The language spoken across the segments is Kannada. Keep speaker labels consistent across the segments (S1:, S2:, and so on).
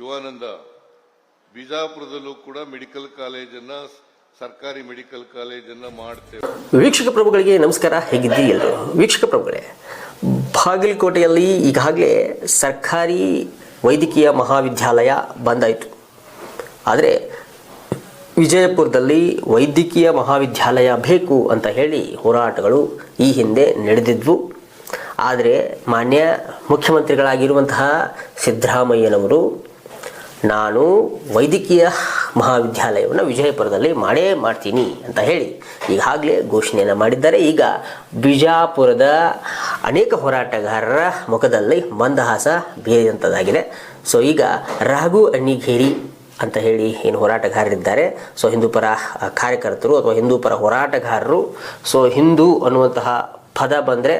S1: ಶಿವಾನಂದ, ಬಿಜಾಪುರದಲ್ಲೂ ಕೂಡ ಮೆಡಿಕಲ್ ಕಾಲೇಜನ್ನ, ಸರ್ಕಾರಿ ಮೆಡಿಕಲ್ ಕಾಲೇಜನ್ನ ಮಾಡ್ತೇವೆ.
S2: ವೀಕ್ಷಕ ಪ್ರಭುಗಳಿಗೆ ನಮಸ್ಕಾರ, ಹೇಗಿದ್ದೀರಿ ಎಲ್ಲರೂ? ವೀಕ್ಷಕ ಪ್ರಭುಗಳೇ, ಬಾಗಲಕೋಟೆಯಲ್ಲಿ ಈಗಾಗಲೇ ಸರ್ಕಾರಿ ವೈದ್ಯಕೀಯ ಮಹಾವಿದ್ಯಾಲಯ ಬಂದಾಯಿತು. ಆದರೆ ವಿಜಯಪುರದಲ್ಲಿ ವೈದ್ಯಕೀಯ ಮಹಾವಿದ್ಯಾಲಯ ಬೇಕು ಅಂತ ಹೇಳಿ ಹೋರಾಟಗಳು ಈ ಹಿಂದೆ ನಡೆದಿದ್ವು. ಆದರೆ ಮಾನ್ಯ ಮುಖ್ಯಮಂತ್ರಿಗಳಾಗಿರುವಂತಹ ಸಿದ್ದರಾಮಯ್ಯನವರು ನಾನು ವೈದ್ಯಕೀಯ ಮಹಾವಿದ್ಯಾಲಯವನ್ನು ವಿಜಯಪುರದಲ್ಲಿ ಮಾಡೇ ಮಾಡ್ತೀನಿ ಅಂತ ಹೇಳಿ ಈಗಾಗಲೇ ಘೋಷಣೆಯನ್ನು ಮಾಡಿದ್ದಾರೆ. ಈಗ ಬಿಜಾಪುರದ ಅನೇಕ ಹೋರಾಟಗಾರರ ಮುಖದಲ್ಲಿ ಮಂದಹಾಸ ಬೀರಿದಂಥದ್ದಾಗಿದೆ ಸೊ ಈಗ ರಾಘು ಅಣ್ಣಿಗೇರಿ ಅಂತ ಹೇಳಿ ಏನು ಹೋರಾಟಗಾರರಿದ್ದಾರೆ. ಸೊ ಹಿಂದೂಪರ ಪರ ಕಾರ್ಯಕರ್ತರು ಅಥವಾ ಹಿಂದೂಪರ ಹೋರಾಟಗಾರರು, ಸೊ ಹಿಂದೂ ಅನ್ನುವಂತಹ ಪದ ಬಂದರೆ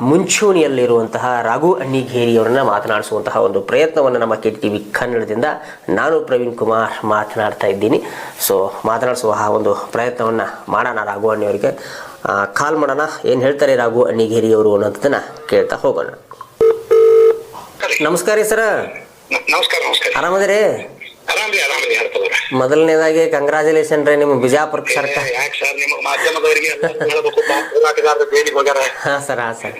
S2: ಮುಂಚೂಣಿಯಲ್ಲಿರುವಂತಹ ರಾಘು ಅಣ್ಣಿಗೇರಿಯವರನ್ನ ಮಾತನಾಡಿಸುವಂತಹ ಒಂದು ಪ್ರಯತ್ನವನ್ನು ನಮ್ಮ ಕೆ ಟಿ ವಿ ಕನ್ನಡದಿಂದ ನಾನು ಪ್ರವೀಣ್ ಕುಮಾರ್ ಮಾತನಾಡ್ತಾ ಇದ್ದೀನಿ. ಸೊ ಮಾತನಾಡಿಸುವ ಆ ಒಂದು ಪ್ರಯತ್ನವನ್ನು ಮಾಡೋಣ ರಾಘು ಅಣ್ಣಿಯವರಿಗೆ. ಕಾಲ್ ಮಾಡೋಣ. ಏನು ಹೇಳ್ತಾರೆ ರಾಘು ಅಣ್ಣಿಗೇರಿಯವರು ಅನ್ನೋದನ್ನ ಕೇಳ್ತಾ ಹೋಗೋಣ. ನಮಸ್ಕಾರ ರೀ ಸರ.
S3: ನಮಸ್ಕಾರ ನಮಸ್ಕಾರ.
S2: ಆರಾಮದಿರಿ? ಮೊದಲನೇದಾಗಿ ಕಂಗ್ರಾಚುಲೇಷನ್ ರೀ ನಿಮ್ಮ ಬಿಜಾಪುರ ಸರ್ಕಾರ.
S3: ಯಾಕೆ ಸರ್ ನಿಮ್ಮ ಮಾಧ್ಯಮದವರಿಗೆ ಅಂತ ಹೇಳ್ಬೇಕು. ಹೋರಾಟಗಾರರು ಜೈಲಿಗೆ ಹೋಗ್ಯಾರ.
S2: ಹಾಂ ಸರ್ ಹಾ ಸರ್.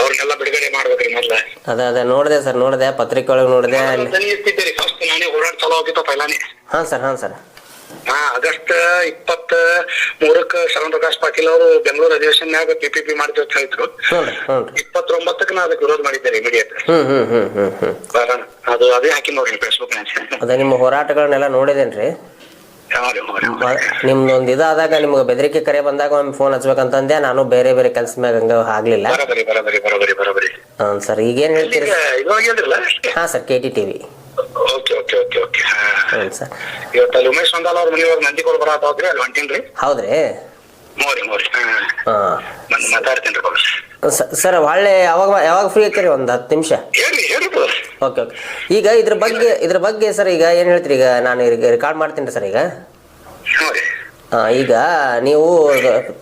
S3: ಅವ್ರನ್ನೆಲ್ಲ ಬಿಡುಗಡೆ ಮಾಡ್ಬೇಕ್ರಿ ಮೊದ್ಲ.
S2: ಅದ ಅದ ನೋಡಿದೆ ಸರ್ ನೋಡಿದೆ ಪತ್ರಿಕೆ ಒಳಗೆ ನೋಡಿದೆ
S3: ಫಸ್ಟ್ ನಾನೇ ಹೋರಾಟ ಚಲೋ ಆಗಿತ್ತು ಪೈಲಾನಿ
S2: ಹಾಂ ಸರ್ ಹಾ ಸರ್.
S3: ಹಾ ಆಗಸ್ಟ್ ಇಪ್ಪತ್ತ ಮೂರಕ್ಕ ಶರಣ್ ಪ್ರಕಾಶ್ ಪಾಟೀಲ್ ಅವರು ಬೆಂಗಳೂರು ಅಧಿವೇಶನ್ಯಾಗ ಪಿ ಪಿ ಪಿ ಮಾಡಿದ್ರು ಅಂತ ಹೇಳಿದ್ರು. ಇಪ್ಪತ್ತೊಂಬತ್ತಕ್ಕ ನಾ ಅದಕ್ಕೆ ವಿರೋಧ ಮಾಡಿದ್ದೇನೆ ಇಮಿಡಿಯೇಟ್ ಅದು ಅದೇ ಹಾಕಿ ನೋಡ್ರಿ ಫೇಸ್ಬುಕ್
S2: ಅದೇ ನಿಮ್ಮ ಹೋರಾಟಗಳನ್ನೆಲ್ಲ ನೋಡಿದೇನ್ರಿ? ನಿಮ್ದೊಂದ್ ಇದಾದಾಗ ನಿಮ್ಗೆ ಬೆದರಿಕೆ ಕರೆ ಬಂದಾಗ ಒಂದ್ ಫೋನ್ ಹಚ್ಬೇಕಂತಂದೆ ನಾನು ಬೇರೆ ಬೇರೆ ಕೆಲ್ಸ ಮ್ಯಾಗ ಹಂಗ ಆಗ್ಲಿಲ್ಲ. ಹಾ ಸರ್ ಈಗೇನ್ ಹೇಳ್ತೀರಿ? ಹಾ sir K T T V
S3: okay okay okay okay ಹಾ
S2: ಹ್ಞೂ ಸರ್.
S3: ಇವತ್ತು ಉಮೇಶ್ ಮಂದಾಲ್ ಅವ್ರ ಮನೆಯೊಳಗೆ ನಂದಿಗೋಳ್ ಬರತ್ತವ್ರಿ ಅಲ್ಲಿ ಹೊಂಟೀನ್ರಿ?
S2: ಹೌದ್ರಿ.
S3: ಮೋರಿ ಮೋರಿ. ಬಂದು ಮಾತಾಡ್ತೇನ್ರಿ ಬಾಬು
S2: ಸರ್ ಒಳ್ಳೆ ಯಾವಾಗ ಯಾವಾಗ ಫ್ರೀ ಆಕೇರಿ ಒಂದು ಹತ್ತು ನಿಮಿಷ? Okay okay. ಈಗ ಇದ್ರ ಬಗ್ಗೆ ಇದ್ರ ಬಗ್ಗೆ ಸರ್ ಈಗ ಏನು ಹೇಳ್ತೀರಿ? ಈಗ ನಾನು ರೆಕಾರ್ಡ್ ಮಾಡ್ತೀನಿ ಸರ್ ಈಗ. ಈಗ ನೀವು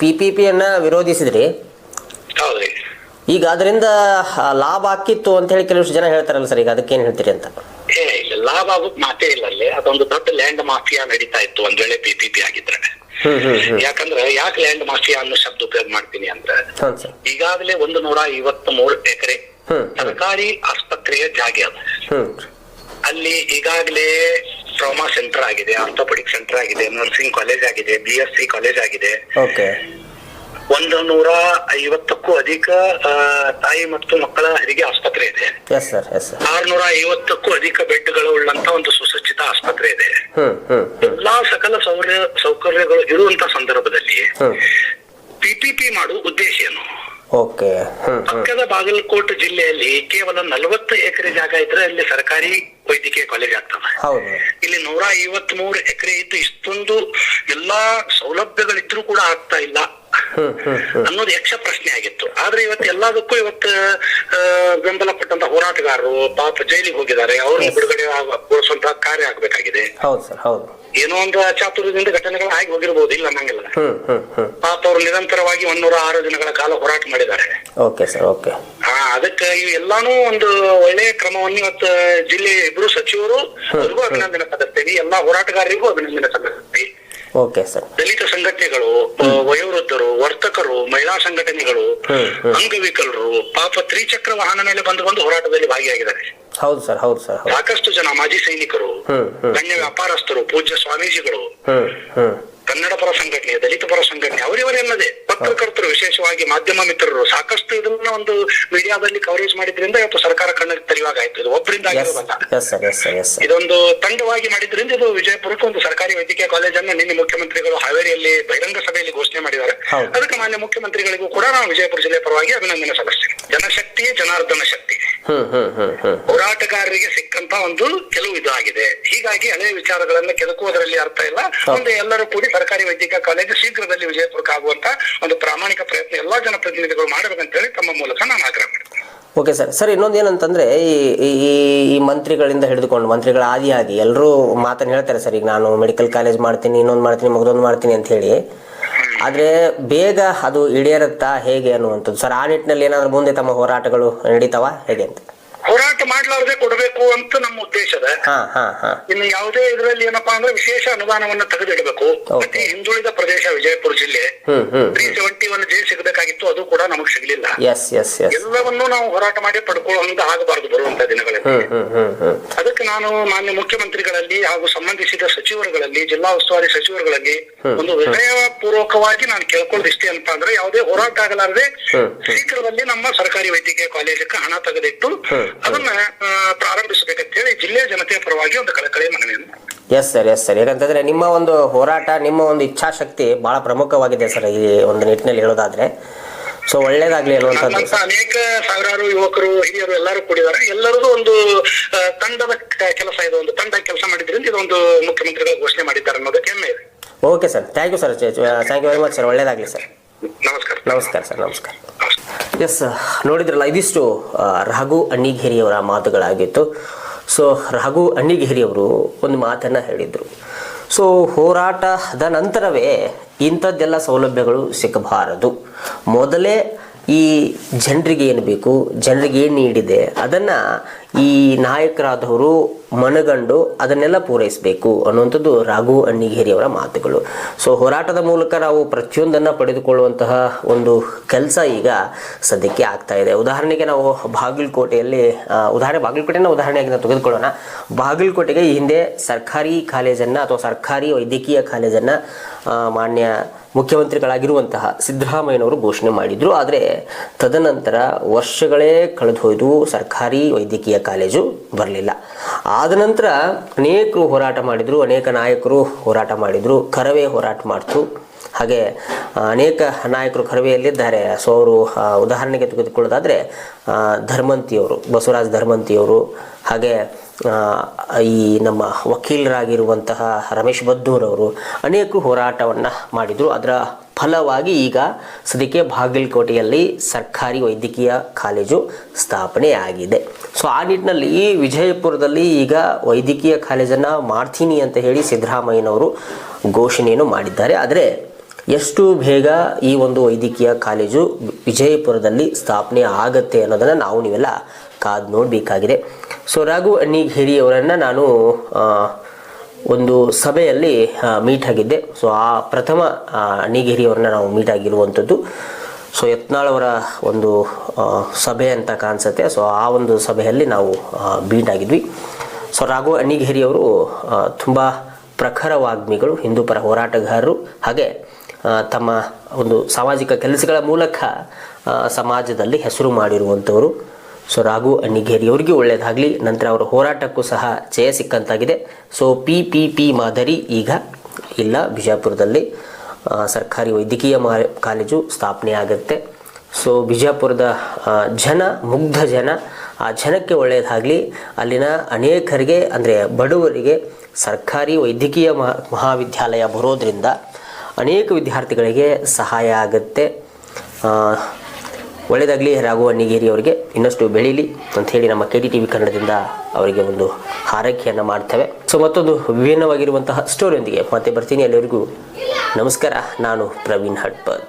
S2: ಪಿ ಪಿ ಪಿಯನ್ನು ವಿರೋಧಿಸಿದ್ರಿ. ಈಗ ಅದರಿಂದ ಲಾಭ ಆಕ್ಕಿತ್ತು ಅಂತ ಹೇಳಿ ಕೆಲವಷ್ಟು ಜನ ಹೇಳ್ತಾರಲ್ಲ ಸರ್ ಈಗ ಅದಕ್ಕೇನು ಹೇಳ್ತೀರಿ ಅಂತ.
S3: ಲಾಭ ಆಗೋಕ್ ಮಾತೇ ಇಲ್ಲ ಅಲ್ಲಿ ಅದೊಂದು ದೊಡ್ಡ ಲ್ಯಾಂಡ್ ಮಾಫಿಯಾ ನಡೀತಾ ಇತ್ತು ಒಂದ್ ವೇಳೆ ಪಿ ಪಿ ಪಿ ಆಗಿದ್ರೆ. ಯಾಕಂದ್ರೆ ಯಾಕೆ ಲ್ಯಾಂಡ್ ಮಾಫಿಯಾ ಅನ್ನೋ ಶಬ್ದ ಉಪಯೋಗ ಮಾಡ್ತೀನಿ ಅಂದ್ರೆ ಈಗಾಗಲೇ ಒಂದು ನೂರ ಐವತ್ತ್ ಮೂರು ಎಕರೆ ಸರ್ಕಾರಿ ಆಸ್ಪತ್ರೆಯ ಜಾಗ ಅದ. ಅಲ್ಲಿ ಈಗಾಗಲೇ ಟ್ರಾಮಾ ಸೆಂಟರ್ ಆಗಿದೆ ಆರ್ಥೋಪೆಡಿಕ್ ಸೆಂಟರ್ ಆಗಿದೆ ನರ್ಸಿಂಗ್ ಕಾಲೇಜ್ ಆಗಿದೆ ಬಿ ಎಸ್ ಸಿ ಕಾಲೇಜ್ ಆಗಿದೆ. ಒಂದು ನೂರ ಐವತ್ತಕ್ಕೂ ಅಧಿಕ ತಾಯಿ ಮತ್ತು ಮಕ್ಕಳ ಹೆರಿಗೆ ಆಸ್ಪತ್ರೆ ಇದೆ. ಆರ್ನೂರ ಐವತ್ತಕ್ಕೂ ಅಧಿಕ ಬೆಡ್ಗಳು ಉಳ್ಳಂತ ಒಂದು ಸುಸಜ್ಜಿತ ಆಸ್ಪತ್ರೆ ಇದೆ. ಎಲ್ಲಾ ಸಕಲ ಸೌಕರ್ಯ ಸೌಕರ್ಯಗಳು ಇರುವಂತ ಸಂದರ್ಭದಲ್ಲಿ ಪಿಪಿಪಿ ಮಾಡುವ ಉದ್ದೇಶ ಏನು? ಪಕ್ಕದ ಬಾಗಲಕೋಟೆ ಜಿಲ್ಲೆಯಲ್ಲಿ ಕೇವಲ ನಲವತ್ತು ಎಕರೆ ಜಾಗ ಇದ್ರೆ ಅಲ್ಲಿ ಸರ್ಕಾರಿ ವೈದ್ಯಕೀಯ ಕಾಲೇಜ್ ಆಗ್ತದೆ ಇಲ್ಲಿ ನೂರ ಐವತ್ ಮೂರು ಎಕರೆ ಇದ್ದು ಇಷ್ಟೊಂದು ಎಲ್ಲಾ ಸೌಲಭ್ಯಗಳಿದ್ರು ಕೂಡ ಆಗ್ತಾ ಇಲ್ಲ. ಅನ್ನೋದು ಯಕ್ಷ ಪ್ರಶ್ನೆ ಆಗಿತ್ತು. ಆದ್ರೆ ಇವತ್ತು ಎಲ್ಲದಕ್ಕೂ ಇವತ್ತು ಬೆಂಬಲ ಕೊಟ್ಟಂತ ಹೋರಾಟಗಾರರು ಪಾಪ ಜೈಲಿಗೆ ಹೋಗಿದ್ದಾರೆ. ಅವ್ರನ್ನ ಬಿಡುಗಡೆ ಗೊಳಿಸುವಂತಹ ಕಾರ್ಯ ಆಗ್ಬೇಕಾಗಿದೆ. ಏನೋ ಒಂದು ಚಾತುರ್ಯದಿಂದ ಘಟನೆಗಳು ಆಗಿ ಹೋಗಿರ್ಬೋದು ಇಲ್ಲ ಅನ್ನಂಗಿಲ್ಲ ಪಾಪ ಅವರು ನಿರಂತರವಾಗಿ ಒಂದೂರ ಆರು ದಿನಗಳ ಕಾಲ ಹೋರಾಟ ಮಾಡಿದ್ದಾರೆ.
S2: Okay sir okay.
S3: ಹಾ ಅದಕ್ಕೆ ಇವು ಎಲ್ಲಾನು ಒಂದು ಒಳ್ಳೆಯ ಕ್ರಮವನ್ನು ಇವತ್ತು ಜಿಲ್ಲೆ ಇಬ್ರು ಸಚಿವರು ಅವ್ರಿಗೂ ಅಭಿನಂದನೆ ಸಲ್ಲಿಸ್ತೀವಿ ಎಲ್ಲಾ ಹೋರಾಟಗಾರರಿಗೂ ಅಭಿನಂದನೆ ಸಲ್ಲಿಸ್ತೀನಿ
S2: ಓಕೆ ಸರ್
S3: ದಲಿತ ಸಂಘಟನೆಗಳು ವಯೋವೃದ್ಧರು ವರ್ತಕರು ಮಹಿಳಾ ಸಂಘಟನೆಗಳು. ಅಂಗವಿಕಲರು ಪಾಪ ತ್ರಿಚಕ್ರ ವಾಹನ ಮೇಲೆ ಬಂದು ಬಂದು ಹೋರಾಟದಲ್ಲಿ ಭಾಗಿಯಾಗಿದ್ದಾರೆ.
S2: ಹೌದು ಸರ್ ಹೌದು ಸರ್
S3: ಸಾಕಷ್ಟು ಜನ ಮಾಜಿ ಸೈನಿಕರು. ಗಣ್ಯ ವ್ಯಾಪಾರಸ್ಥರು ಪೂಜ್ಯ ಸ್ವಾಮೀಜಿಗಳು ಕನ್ನಡ ಪರ ಸಂಘಟನೆ ದಲಿತ ಪರ ಸಂಘಟನೆ ಅವರಿವರೆಲ್ಲದೆ ಪತ್ರಕರ್ತರು ವಿಶೇಷವಾಗಿ ಮಾಧ್ಯಮ ಮಿತ್ರರು ಸಾಕಷ್ಟು ಇದನ್ನ ಒಂದು ಮೀಡಿಯಾದಲ್ಲಿ ಕವರೇಜ್ ಮಾಡಿದ್ರಿಂದ ಇವತ್ತು ಸರ್ಕಾರ ಕಣ್ಣಿಗೆ ತೆರೆಯುವಾಗಾಯ್ತು ಇದು ಒಬ್ಬರಿಂದ ಆಗಿರೋದಲ್ಲ. ಇದೊಂದು ತಂಡವಾಗಿ ಮಾಡಿದ್ರಿಂದ ಇದು ವಿಜಯಪುರಕ್ಕೆ ಒಂದು ಸರ್ಕಾರಿ ವೈದ್ಯಕೀಯ ಕಾಲೇಜನ್ನು ನಿನ್ನೆ ಮುಖ್ಯಮಂತ್ರಿಗಳು ಹಾವೇರಿಯಲ್ಲಿ ಬಹಿರಂಗ ಸಭೆಯಲ್ಲಿ ಘೋಷಣೆ ಮಾಡಿದ್ದಾರೆ. ಅದಕ್ಕೆ ಮಾನ್ಯ ಮುಖ್ಯಮಂತ್ರಿಗಳಿಗೂ ಕೂಡ ನಾವು ವಿಜಯಪುರ ಜಿಲ್ಲೆ ಪರವಾಗಿ ಅಭಿನಂದನೆ ಸಲ್ಲಿಸ್ತೀನಿ ಜನಶಕ್ತಿಯೇ ಜನಾರ್ದನ ಶಕ್ತಿ. ಹೋರಾಟಗಾರರಿಗೆ ಸಿಕ್ಕಂತ ಒಂದು ಕೆಲವು ಇದು ಆಗಿದೆ. ಹೀಗಾಗಿ ಹಳೆಯ ವಿಚಾರಗಳನ್ನ ಕೆದಕುವುದರಲ್ಲಿ ಅರ್ಥ ಇಲ್ಲ. ಒಂದು ಎಲ್ಲರೂ ಕೂಡಿ ಸರ್ಕಾರಿ ವೈದ್ಯಕೀಯ ಕಾಲೇಜು ಶೀಘ್ರದಲ್ಲಿ ವಿಜಯಪುರಕ್ಕೆ ಆಗುವಂತ ಒಂದು ಪ್ರಾಮಾಣಿಕ ಪ್ರಯತ್ನ ಎಲ್ಲಾ ಜನಪ್ರತಿನಿಧಿಗಳು ಮಾಡಬೇಕಂತ ಹೇಳಿ ತಮ್ಮ ಮೂಲಕ ನಾನು ಆಗ್ರಹ ಮಾಡ್ತೀನಿ.
S2: Okay sir. ಸರ್ ಇನ್ನೊಂದು ಏನಂತಂದ್ರೆ ಈ ಈ- ಈ ಈ ಮಂತ್ರಿಗಳಿಂದ ಹಿಡಿದುಕೊಂಡು ಮಂತ್ರಿಗಳ ಆದಿಯಾಗಿ ಎಲ್ಲರೂ ಮಾತನ್ನು ಹೇಳ್ತಾರೆ ಸರ್. ಈಗ ನಾನು ಮೆಡಿಕಲ್ ಕಾಲೇಜ್ ಮಾಡ್ತೀನಿ ಇನ್ನೊಂದು ಮಾಡ್ತೀನಿ ಮಗದೊಂದು ಮಾಡ್ತೀನಿ ಅಂತ ಹೇಳಿ. ಆದರೆ ಬೇಗ ಅದು ಈಡೇರುತ್ತಾ ಹೇಗೆ ಅನ್ನುವಂಥದ್ದು. ಸರ್ ಆ ನಿಟ್ಟಿನಲ್ಲಿ ಏನಾದರೂ ಮುಂದೆ ತಮ್ಮ ಹೋರಾಟಗಳು ನಡೀತಾವ? ಹೇಗೆ ಅಂತ?
S3: ಹೋರಾಟ ಮಾಡ್ಲಾರ್ದೆ ಕೊಡಬೇಕು ಅಂತ ನಮ್ಮ ಉದ್ದೇಶದ
S2: ಹಾ ಹಾ ಹಾ.
S3: ಇನ್ನು ಯಾವುದೇ ಇದರಲ್ಲಿ ಏನಪ್ಪಾ ಅಂದ್ರೆ ವಿಶೇಷ ಅನುದಾನವನ್ನ ತೆಗೆದಿಡಬೇಕು. ಅತಿ ಹಿಂದುಳಿದ ಪ್ರದೇಶ ವಿಜಯಪುರ ಜಿಲ್ಲೆ ತ್ರೀ ಸಿಗಬೇಕಾಗಿತ್ತು ಅದು ಕೂಡ ನಮಗ್ ಸಿಗ್ಲಿಲ್ಲ.
S2: ಎಸ್ ಎಸ್ ಎಸ್
S3: ಎಲ್ಲವನ್ನೂ ನಾವು ಹೋರಾಟ ಮಾಡಿ ಪಡ್ಕೊಳ್ಳುವಂತ ಆಗಬಾರದು ಬರುವಂತ ದಿನಗಳಲ್ಲಿ. ಅದಕ್ಕೆ ನಾನು ಮಾನ್ಯ ಮುಖ್ಯಮಂತ್ರಿಗಳಲ್ಲಿ ಹಾಗೂ ಸಂಬಂಧಿಸಿದ ಸಚಿವರುಗಳಲ್ಲಿ ಜಿಲ್ಲಾ ಉಸ್ತುವಾರಿ ಸಚಿವರುಗಳಲ್ಲಿ ಒಂದು ವಿನಯ ಪೂರ್ವಕವಾಗಿ ನಾನು ಕೇಳ್ಕೊಳ್ಳೋದು ಇಷ್ಟೇ ಅಂತ ಅಂದ್ರೆ ಯಾವುದೇ ಹೋರಾಟ ಆಗಲಾರದೆ ಶೀಘ್ರದಲ್ಲಿ ನಮ್ಮ ಸರ್ಕಾರಿ ವೈದ್ಯಕೀಯ ಕಾಲೇಜಕ್ಕೆ ಹಣ ತೆಗೆದಿಟ್ಟು ಅದನ್ನ ಪ್ರಾರಂಭಿಸಬೇಕಂತ ಹೇಳಿ ಜಿಲ್ಲೆಯ ಜನತೆಯ ಪರವಾಗಿ ಒಂದು ಕಳಕಳಿ ಮನವಿಯನ್ನು ಮಾಡ್ತೀನಿ.
S2: ಎಸ್ ಸರ್ ಎಸ್ ಸರ್ ಯಾಕಂತಂದ್ರೆ ನಿಮ್ಮ ಒಂದು ಹೋರಾಟ ನಿಮ್ಮ ಒಂದು ಇಚ್ಛಾಶಕ್ತಿ ಬಹಳ ಪ್ರಮುಖವಾಗಿದೆ ಸರ್ ಈ ಒಂದು ನಿಟ್ಟಿನಲ್ಲಿ ಹೇಳೋದಾದ್ರೆ. ಸೊ ಒಳ್ಳೇದಾಗ್ಲಿ
S3: ನಮ್ಮಂತ ಅನೇಕ ಸಾವಿರಾರು ಯುವಕರು ಹಿರಿಯರು ಎಲ್ಲರೂ ಕೂಡಿದ್ದಾರೆ. ಎಲ್ಲರದು ಒಂದು ಆ, ತಂಡದ ಕ- ಕೆಲಸ ಇದು ಒಂದು ತಂಡ ಕೆಲಸ ಮಾಡಿದ್ರಿಂದ ಇದೊಂದು ಮುಖ್ಯಮಂತ್ರಿಗಳು ಘೋಷಣೆ ಮಾಡಿದ್ದಾರೆ ಅನ್ನೋದಕ್ಕೆ ಹೆಮ್ಮೆ ಇದೆ.
S2: Okay sir thank you sir thank you very much sir ಒಳ್ಳೇದಾಗಲಿ ಸರ್
S3: ನಮಸ್ಕಾರ.
S2: ನಮಸ್ಕಾರ ಸರ್ ನಮಸ್ಕಾರ. ಎಸ್ ನೋಡಿದ್ರಲ್ಲ ಇದಿಷ್ಟು ಆ, ರಘು ಅಣ್ಣಿಗೇರಿಯವರ ಮಾತುಗಳಾಗಿತ್ತು. ಸೊ ರಘು ಅಣ್ಣಿಗೇರಿಯವರು ಒಂದು ಮಾತನ್ನು ಹೇಳಿದರು. ಸೊ ಹೋರಾಟದ ನಂತರವೇ ಇಂಥದ್ದೆಲ್ಲ ಸೌಲಭ್ಯಗಳು ಸಿಗಬಾರದು. ಮೊದಲೇ ಈ ಜನರಿಗೆ ಏನು ಬೇಕು ಜನರಿಗೆ ಏನು ನೀಡಿದೆ ಅದನ್ನು ಈ ನಾಯಕರಾದವರು ಮನಗಂಡು ಅದನ್ನೆಲ್ಲ ಪೂರೈಸಬೇಕು ಅನ್ನುವಂಥದ್ದು ರಾಘು ಅಣ್ಣಿಗೇರಿಯವರ ಮಾತುಗಳು. ಸೊ ಹೋರಾಟದ ಮೂಲಕ ನಾವು ಪ್ರತಿಯೊಂದನ್ನು ಪಡೆದುಕೊಳ್ಳುವಂತಹ ಒಂದು ಕೆಲಸ ಈಗ ಸದ್ಯಕ್ಕೆ ಆಗ್ತಾ ಇದೆ. ಉದಾಹರಣೆಗೆ ನಾವು ಬಾಗಲಕೋಟೆಯಲ್ಲಿ ಉದಾಹರಣೆ ಬಾಗಲಕೋಟೆನ ಉದಾಹರಣೆಯಾಗಿ ನಾವು ತೆಗೆದುಕೊಳ್ಳೋಣ. ಬಾಗಲಕೋಟೆಗೆ ಈ ಹಿಂದೆ ಸರ್ಕಾರಿ ಕಾಲೇಜನ್ನು ಅಥವಾ ಸರ್ಕಾರಿ ವೈದ್ಯಕೀಯ ಕಾಲೇಜನ್ನು ಮಾನ್ಯ ಮುಖ್ಯಮಂತ್ರಿಗಳಾಗಿರುವಂತಹ ಸಿದ್ದರಾಮಯ್ಯನವರು ಘೋಷಣೆ ಮಾಡಿದ್ರು. ಆದರೆ ತದನಂತರ ವರ್ಷಗಳೇ ಕಳೆದು ಹೋಯ್ದು ಸರ್ಕಾರಿ ವೈದ್ಯಕೀಯ ಕಾಲೇಜು ಬರಲಿಲ್ಲ. ಆದ ನಂತರ ಅನೇಕರು ಹೋರಾಟ ಮಾಡಿದರು, ಅನೇಕ ನಾಯಕರು ಹೋರಾಟ ಮಾಡಿದರು, ಕರವೇ ಹೋರಾಟ ಮಾಡ್ತು. ಹಾಗೆ ಅನೇಕ ನಾಯಕರು ಕರವೆಯಲ್ಲಿದ್ದಾರೆ. ಸೊ, ಅವರು ಉದಾಹರಣೆಗೆ ತೆಗೆದುಕೊಳ್ಳೋದಾದರೆ ಧರ್ಮಂತಿಯವರು, ಬಸವರಾಜ್ ಧರ್ಮಂತಿಯವರು, ಹಾಗೆ ಈ ನಮ್ಮ ವಕೀಲರಾಗಿರುವಂತಹ ರಮೇಶ್ ಬದ್ದೂರವರು ಅನೇಕರು ಹೋರಾಟವನ್ನು ಮಾಡಿದರು. ಅದರ ಫಲವಾಗಿ ಈಗ ಸದ್ಯಕ್ಕೆ ಬಾಗಲಕೋಟೆಯಲ್ಲಿ ಸರ್ಕಾರಿ ವೈದ್ಯಕೀಯ ಕಾಲೇಜು ಸ್ಥಾಪನೆ ಆಗಿದೆ ಸೊ, ಆ ನಿಟ್ಟಿನಲ್ಲಿ ಈ ವಿಜಯಪುರದಲ್ಲಿ ಈಗ ವೈದ್ಯಕೀಯ ಕಾಲೇಜನ್ನು ಮಾಡ್ತೀನಿ ಅಂತ ಹೇಳಿ ಸಿದ್ದರಾಮಯ್ಯನವರು ಘೋಷಣೆಯನ್ನು ಮಾಡಿದ್ದಾರೆ. ಆದರೆ ಎಷ್ಟು ಬೇಗ ಈ ಒಂದು ವೈದ್ಯಕೀಯ ಕಾಲೇಜು ವಿಜಯಪುರದಲ್ಲಿ ಸ್ಥಾಪನೆ ಆಗತ್ತೆ ಅನ್ನೋದನ್ನು ನಾವು ನೀವೆಲ್ಲ ಕಾದು ನೋಡಬೇಕಾಗಿದೆ. ಸೊ, ರಾಘು ಅಣ್ಣಿಗೇರಿ ಅವರನ್ನು ನಾನು ಒಂದು ಸಭೆಯಲ್ಲಿ ಮೀಟ್ ಆಗಿದ್ದೆ. ಸೊ ಆ ಪ್ರಥಮ ಅಣಿಗಿರಿಯವ್ರನ್ನ ನಾವು ಮೀಟ್ ಆಗಿರುವಂಥದ್ದು. ಸೊ ಯತ್ನಾಳವರ ಒಂದು ಸಭೆ ಅಂತ ಕಾಣಿಸುತ್ತೆ. ಸೊ ಆ ಒಂದು ಸಭೆಯಲ್ಲಿ ನಾವು ಮೀಟ್ ಆಗಿದ್ವಿ. ಸೊ ರಾಘು ಅಣಿಗಿರಿಯವರು ತುಂಬ ಪ್ರಖರ ವಾಗ್ಮಿಗಳು ಹಿಂದೂ ಪರ ಹೋರಾಟಗಾರರು. ಹಾಗೆ ತಮ್ಮ ಒಂದು ಸಾಮಾಜಿಕ ಕೆಲಸಗಳ ಮೂಲಕ ಸಮಾಜದಲ್ಲಿ ಹೆಸರು ಮಾಡಿರುವಂಥವರು. ಸೊ ರಾಘು ಅಣ್ಣಿಗೇರಿ ಅವರಿಗೆ ಒಳ್ಳೆಯದಾಗಲಿ ನಂತರ ಅವರ ಹೋರಾಟಕ್ಕೂ ಸಹ ಜಯ ಸಿಕ್ಕಂತಾಗಿದೆ. ಸೊ ಪಿ ಪಿ ಪಿ ಮಾದರಿ ಈಗ ಇಲ್ಲ. ಬಿಜಾಪುರದಲ್ಲಿ ಸರ್ಕಾರಿ ವೈದ್ಯಕೀಯ ಮಾ, ಕಾಲೇಜು ಸ್ಥಾಪನೆ ಆಗುತ್ತೆ. ಸೊ ಬಿಜಾಪುರದ ಜನ, ಮುಗ್ಧ ಜನ, ಆ ಜನಕ್ಕೆ ಒಳ್ಳೆಯದಾಗಲಿ ಅಲ್ಲಿನ ಅನೇಕರಿಗೆ, ಅಂದರೆ ಬಡವರಿಗೆ ಸರ್ಕಾರಿ ವೈದ್ಯಕೀಯ ಮಹಾ ಮಹಾವಿದ್ಯಾಲಯ ಬರೋದ್ರಿಂದ ಅನೇಕ ವಿದ್ಯಾರ್ಥಿಗಳಿಗೆ ಸಹಾಯ ಆಗುತ್ತೆ. ಒಳ್ಳೆಯದಾಗಲಿ ರಾಘು ಅಣ್ಣಿಗೇರಿ ಅವರಿಗೆ ಇನ್ನಷ್ಟು ಬೆಳೀಲಿ ಅಂತ ಹೇಳಿ ನಮ್ಮ ಕೆ ಟಿ ಟಿ ವಿ ಕನ್ನಡದಿಂದ ಅವರಿಗೆ ಒಂದು ಹಾರೈಕೆಯನ್ನು ಮಾಡ್ತೇವೆ. ಸೊ ಮತ್ತೊಂದು ವಿಭಿನ್ನವಾಗಿರುವಂತಹ ಸ್ಟೋರಿಯೊಂದಿಗೆ ಮತ್ತೆ ಬರ್ತೀನಿ. ಅಲ್ಲಿವರೆಗೂ ನಮಸ್ಕಾರ. ನಾನು ಪ್ರವೀಣ್ ಹಟ್ಪದ್.